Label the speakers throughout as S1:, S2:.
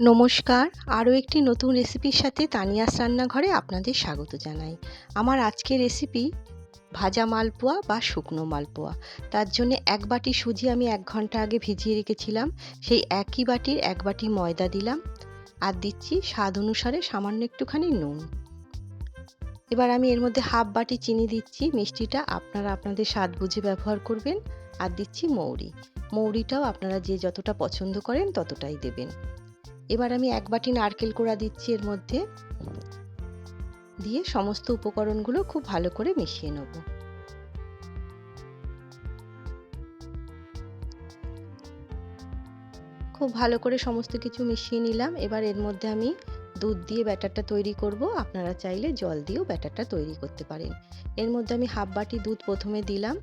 S1: নমস্কার। আরও একটি নতুন রেসিপির সাথে তানিয়াস রান্নাঘরে আপনাদের স্বাগত জানাই। আমার আজকের রেসিপি ভাজা মালপোয়া বা শুকনো মালপোয়া। তার জন্য এক বাটি সুজি আমি এক ঘণ্টা আগে ভিজিয়ে রেখেছিলাম। সেই একই বাটির এক বাটি ময়দা দিলাম আর দিচ্ছি স্বাদ অনুসারে সামান্য একটুখানি নুন। এবার আমি এর মধ্যে হাফ বাটি চিনি দিচ্ছি, মিষ্টিটা আপনারা আপনাদের স্বাদ বুঝে ব্যবহার করবেন আর দিচ্ছি মৌরি। মৌরিটাও আপনারা যে যতটা পছন্দ করেন ততটাই দেবেন। এবার আমি এক বাটি নারকেল কোড়া দিচ্ছি এর মধ্যে। দিয়ে সমস্ত উপকরণগুলো খুব ভালো করে মিশিয়ে নেব। খুব ভালো করে সমস্ত কিছু মিশিয়ে নিলাম। এবার এর মধ্যে আমি দুধ দিয়ে ব্যাটারটা তৈরি করব। আপনারা চাইলে জল দিয়েও ব্যাটারটা তৈরি করতে পারেন। এর মধ্যে আমি হাফ বাটি দুধ প্রথমে দিলাম।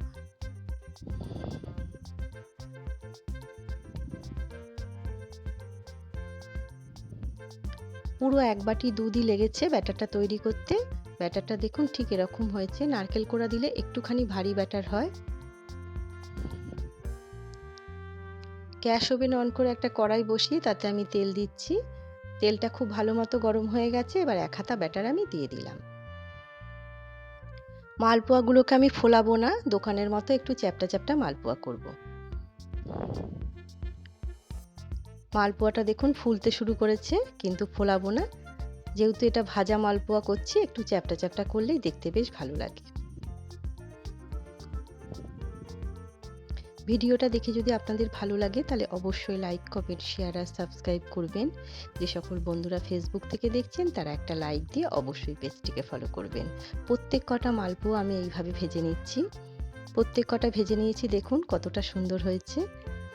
S1: পুরো এক বাটি দুধই লেগেছে ব্যাটারটা তৈরি করতে। ব্যাটারটা দেখুন ঠিক এরকম হয়েছে। নারকেল কোড়া দিলে একটুখানি ভারী ব্যাটার হয়। গ্যাস ওভেন অন করে একটা কড়াই বসিয়ে তাতে আমি তেল দিচ্ছি। তেলটা খুব ভালো মতো গরম হয়ে গেছে, এবার এক হাতা ব্যাটার আমি দিয়ে দিলাম। মালপোয়াগুলোকে আমি ফোলাবো না, দোকানের মতো একটু চ্যাপটা চ্যাপটা মালপোয়া করব। মালপোয়াটা দেখুন ফুলতে শুরু করেছে, কিন্তু ফোলাবো না। যেহেতু এটা ভাজা মালপোয়া করছি, একটু চ্যাপটা চ্যাপটা করলেই দেখতে বেশ ভালো লাগে। ভিডিওটা দেখে যদি আপনাদের ভালো লাগে, তাহলে অবশ্যই লাইক, কমেন্ট, শেয়ার আর সাবস্ক্রাইব করবেন। যে সকল বন্ধুরা ফেসবুক থেকে দেখছেন, তারা একটা লাইক দিয়ে অবশ্যই পেজটিকে ফলো করবেন। প্রত্যেক কটা মালপোয়া আমি এইভাবে ভেজে নিচ্ছি। প্রত্যেক কটা ভেজে নিয়েছি, দেখুন কতটা সুন্দর হয়েছে।